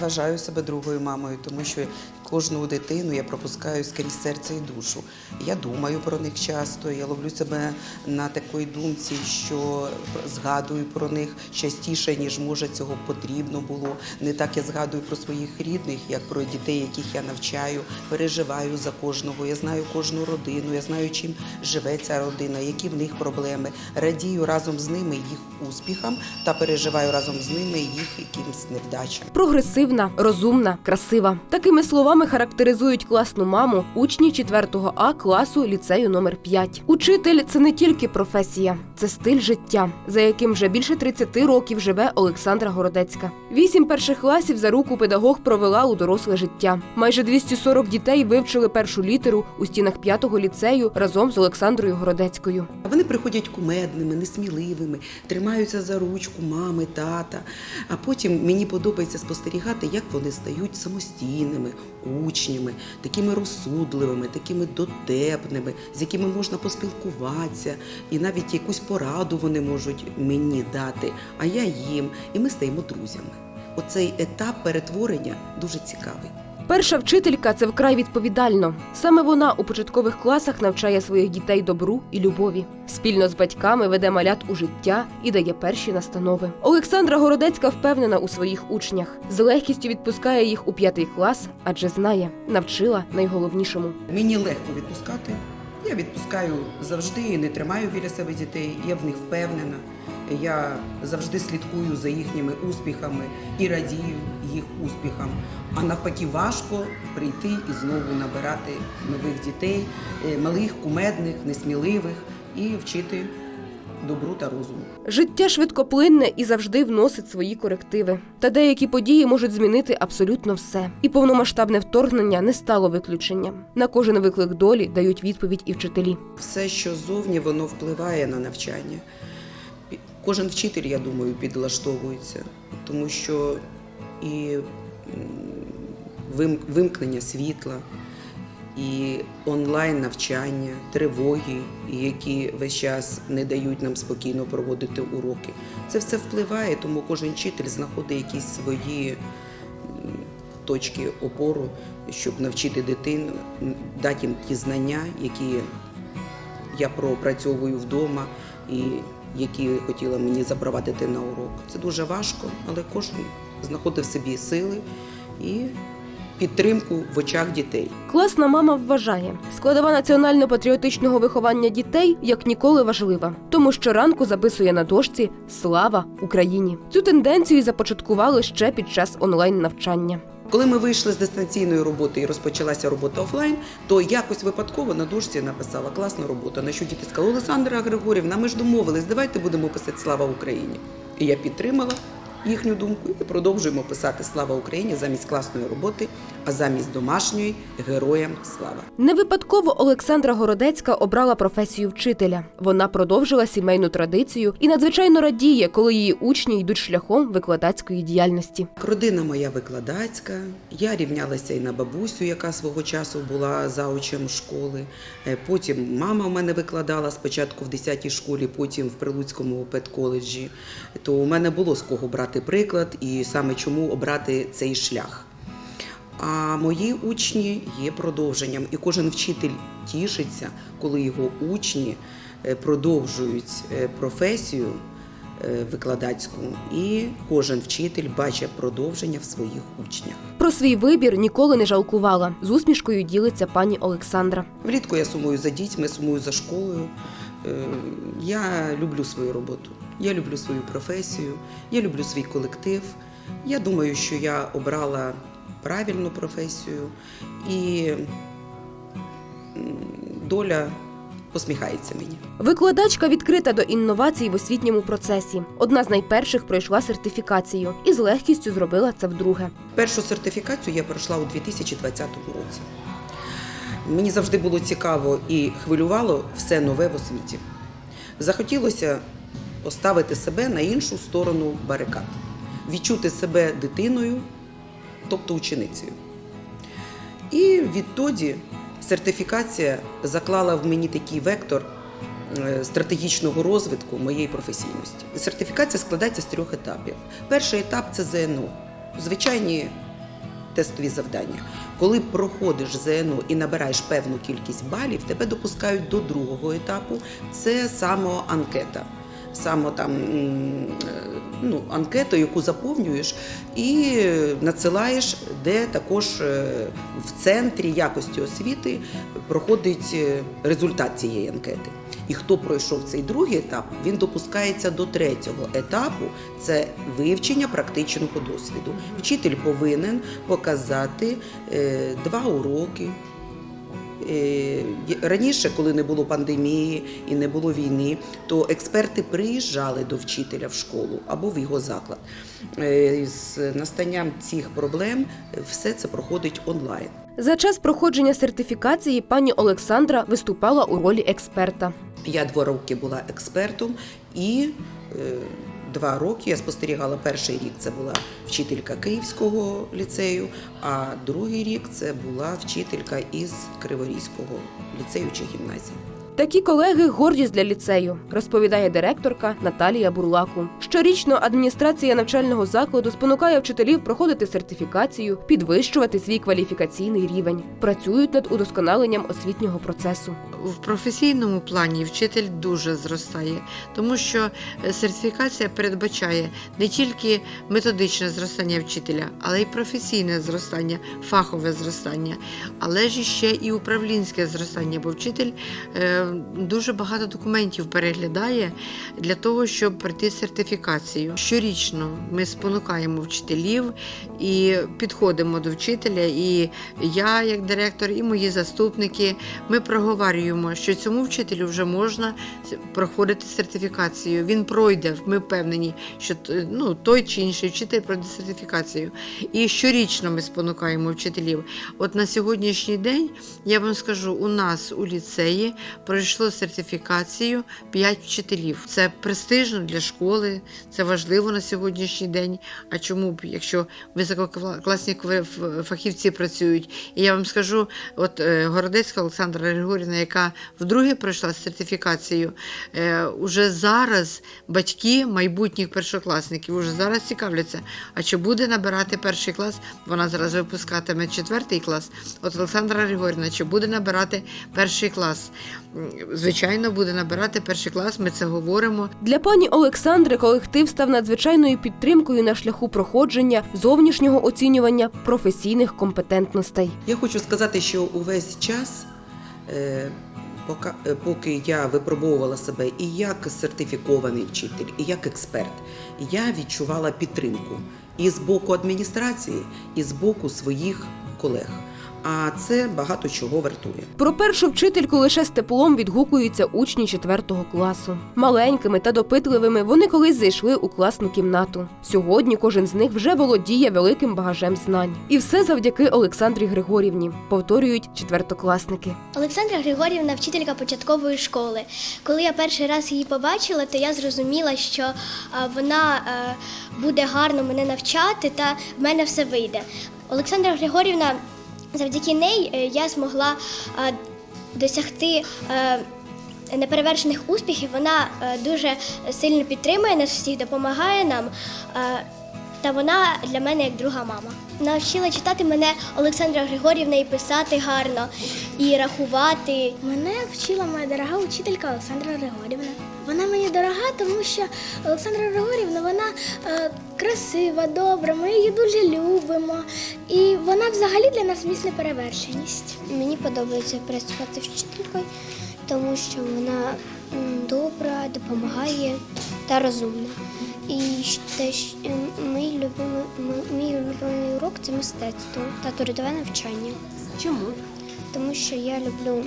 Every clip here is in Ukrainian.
вважаю себе другою мамою, тому що кожну дитину я пропускаю скрізь серце і душу. Я думаю про них часто. Я ловлю себе на такій думці, що згадую про них частіше, ніж може цього потрібно було. Не так я згадую про своїх рідних, як про дітей, яких я навчаю, переживаю за кожного. Я знаю кожну родину, я знаю, чим живе ця родина, які в них проблеми. Радію разом з ними їх успіхам та переживаю разом з ними їх якимсь невдачам. Прогресивна, розумна, красива. Такими словами характеризують класну маму учні 4 А класу ліцею номер 5. Учитель це не тільки професія, це стиль життя, за яким вже більше 30 років живе Олександра Городецька. Вісім перших класів за руку педагог провела у доросле життя. Майже 240 дітей вивчили першу літеру у стінах 5-го ліцею разом з Олександрою Городецькою. Вони приходять кумедними, несміливими, тримаються за ручку мами, тата. А потім мені подобається спостерігати, як вони стають самостійними учнями, такими розсудливими, такими дотепними, з якими можна поспілкуватися, і навіть якусь пораду вони можуть мені дати, а я їм. І ми стаємо друзями. Оцей етап перетворення дуже цікавий. Перша вчителька це вкрай відповідально. Саме вона у початкових класах навчає своїх дітей добру і любові. Спільно з батьками веде малят у життя і дає перші настанови. Олександра Городецька впевнена у своїх учнях. З легкістю відпускає їх у п'ятий клас, адже знає, навчила найголовнішому. Мені легко відпускати. Я відпускаю завжди не тримаю біля себе дітей. Я в них впевнена. Я завжди слідкую за їхніми успіхами і радію їх успіхам. А навпаки, важко прийти і знову набирати нових дітей, е, малих, кумедних, несміливих і вчити добру та розуму. Життя швидкоплинне і завжди вносить свої корективи. Та деякі події можуть змінити абсолютно все. І повномасштабне вторгнення не стало виключенням. На кожен виклик долі дають відповідь і вчителі. Все, що зовні, воно впливає на навчання. Кожен вчитель, я думаю, підлаштовується, тому що і вимкнення світла, і онлайн навчання, тривоги, які весь час не дають нам спокійно проводити уроки. Це все впливає, тому кожен вчитель знаходить якісь свої точки опору, щоб навчити дитину, дати їм ті знання, які я пропрацьовую вдома і які хотіла мені запровадити на урок. Це дуже важко, але кожен знаходив собі сили і підтримку в очах дітей. Класна мама вважає, складова національно-патріотичного виховання дітей як ніколи важлива, тому що ранку записує на дошці Слава Україні. Цю тенденцію започаткували ще під час онлайн навчання. Коли ми вийшли з дистанційної роботи і розпочалася робота офлайн, то якось випадково на дошці написала класна робота. На що діти сказали, Олександра Григорівна, ми ж домовились, давайте будемо писати Слава Україні. І я підтримала їхню думку і продовжуємо писати Слава Україні замість класної роботи, а замість домашньої героям слава. Не випадково Олександра Городецька обрала професію вчителя. Вона продовжила сімейну традицію і надзвичайно радіє, коли її учні йдуть шляхом викладацької діяльності. Родина моя викладацька. Я рівнялася і на бабусю, яка свого часу була заучем школи. Е, Потім мама в мене викладала спочатку в 10-й школі, потім в Прилуцькому педколеджі. То у мене було з кого брати приклад і саме чому обрати цей шлях. А мої учні є продовженням, і кожен вчитель тішиться, коли його учні е, продовжують е, професію е, викладацьку, і кожен вчитель бачить продовження в своїх учнях. Про свій вибір ніколи не жалкувала. З усмішкою ділиться пані Олександра. Влітку я сумую за дітьми, сумую за школою. Я люблю свою роботу, я люблю свою професію, я люблю свій колектив. Я думаю, що я обрала правильну професію і доля посміхається мені. Викладачка відкрита до інновацій в освітньому процесі. Одна з найперших пройшла сертифікацію і з легкістю зробила це вдруге. Першу сертифікацію я пройшла у 2020 році. Мені завжди було цікаво і хвилювало все нове в освіті. Захотілося поставити себе на іншу сторону барикад, відчути себе дитиною, тобто ученицею. І відтоді сертифікація заклала в мені такий вектор е, стратегічного розвитку моєї професійності. Сертифікація складається з трьох етапів. Перший етап це ЗНО, звичайні тестові завдання. Коли проходиш ЗНО і набираєш певну кількість балів, тебе допускають до другого етапу. Це самоанкета. Саме там е, ну, анкету, яку заповнюєш, і надсилаєш, де також е, в центрі якості освіти проходить е, результат цієї анкети. І хто пройшов цей другий етап, він допускається до третього етапу це вивчення практичного досвіду. Вчитель повинен показати е, два уроки. Е, Раніше, коли не було пандемії і не було війни, то експерти приїжджали до вчителя в школу або в його заклад. Е, З настанням цих проблем все це проходить онлайн. За час проходження сертифікації пані Олександра виступала у ролі експерта. Я два роки була експертом і е, два роки я спостерігала. Перший рік це була вчителька Київського ліцею, а другий рік це була вчителька із Криворізького ліцею чи гімназії. Такі колеги гордість для ліцею, розповідає директорка Наталія Бурлаку. Щорічно адміністрація навчального закладу спонукає вчителів проходити сертифікацію, підвищувати свій кваліфікаційний рівень. Працюють над удосконаленням освітнього процесу. В професійному плані вчитель дуже зростає, тому що е, сертифікація передбачає не тільки методичне зростання вчителя, але й професійне зростання, фахове зростання, але ж ще і управлінське зростання, бо вчитель е, дуже багато документів переглядає для того, щоб пройти сертифікацію. Щорічно ми спонукаємо вчителів і підходимо до вчителя. І я, як директор, і мої заступники, ми проговорюємо, що цьому вчителю вже можна проходити сертифікацію. Він пройде. Ми впевнені, що ну, той чи інший вчитель пройде сертифікацію. І щорічно ми спонукаємо вчителів. От на сьогоднішній день я вам скажу, у нас у ліцеї пройшло сертифікацію 5 вчителів. Це престижно для школи, це важливо на сьогоднішній день. А чому б, якщо висококласні фахівці працюють? І я вам скажу, от е, Городецька Олександра Григорівна, яка вдруге пройшла сертифікацію, е, уже зараз батьки майбутніх першокласників уже зараз цікавляться, а чи буде набирати перший клас? Вона зараз випускатиме четвертий клас. От Олександра Григорівна, чи буде набирати перший клас? Звичайно, буде набирати перший клас. Ми це говоримо. Для пані Олександри колектив став надзвичайною підтримкою на шляху проходження зовнішнього оцінювання професійних компетентностей. Я хочу сказати, що увесь час, е, пока- е, поки я випробовувала себе і як сертифікований вчитель, і як експерт, я відчувала підтримку і з боку адміністрації, і з боку своїх колег. А це багато чого вартує. Про першу вчительку лише з теплом відгукуються учні 4 класу. Маленькими та допитливими вони колись зайшли у класну кімнату. Сьогодні кожен з них вже володіє великим багажем знань. І все завдяки Олександрі Григорівні, повторюють четвертокласники. Олександра Григорівна вчителька початкової школи. Коли я перший раз її побачила, то я зрозуміла, що е, вона е, буде гарно мене навчати та в мене все вийде. Олександра Григорівна, завдяки неї е, я змогла е, досягти. е, Неперевершених успіхів вона дуже сильно підтримує нас всіх, допомагає нам. Та вона для мене як друга мама. Навчила читати мене Олександра Григорівна і писати гарно, і рахувати. Мене вчила моя дорога учителька Олександра Григорівна. Вона мені дорога, тому що Олександра Григорівна вона красива, добра, ми її дуже любимо. І вона взагалі для нас міць неперевершеність. Мені подобається працювати вчителькою, тому що вона добра, допомагає та розумна. І те, мій любимий, мій улюблений урок це мистецтво та трудове навчання, Чому? тому що я люблю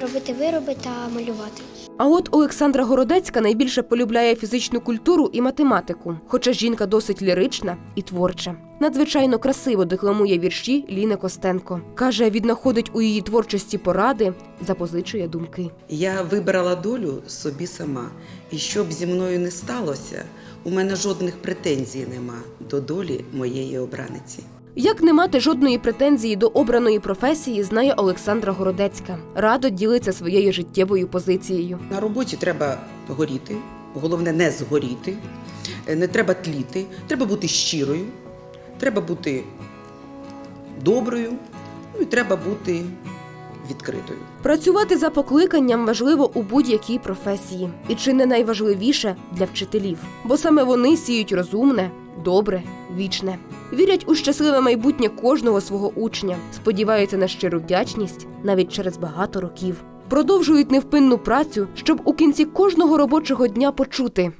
робити вироби та малювати. А от Олександра Городецька найбільше полюбляє фізичну культуру і математику, хоча жінка досить лірична і творча. Надзвичайно красиво декламує вірші Ліни Костенко. Каже, віднаходить у її творчості поради, запозичує думки. Я вибрала долю собі сама, і щоб зі мною не сталося, у мене жодних претензій нема до долі моєї обраниці. Як не мати жодної претензії до обраної професії, знає Олександра Городецька. Радо ділиться своєю життєвою позицією. На роботі треба горіти, головне не згоріти, не треба тліти, треба бути щирою, треба бути доброю, ну і треба бути відкритою. Працювати за покликанням важливо у будь-якій професії, і чи не найважливіше для вчителів, бо саме вони сіють розумне, добре, вічне. Вірять у щасливе майбутнє кожного свого учня, сподіваються на щиру вдячність навіть через багато років. Продовжують невпинну працю, щоб у кінці кожного робочого дня почути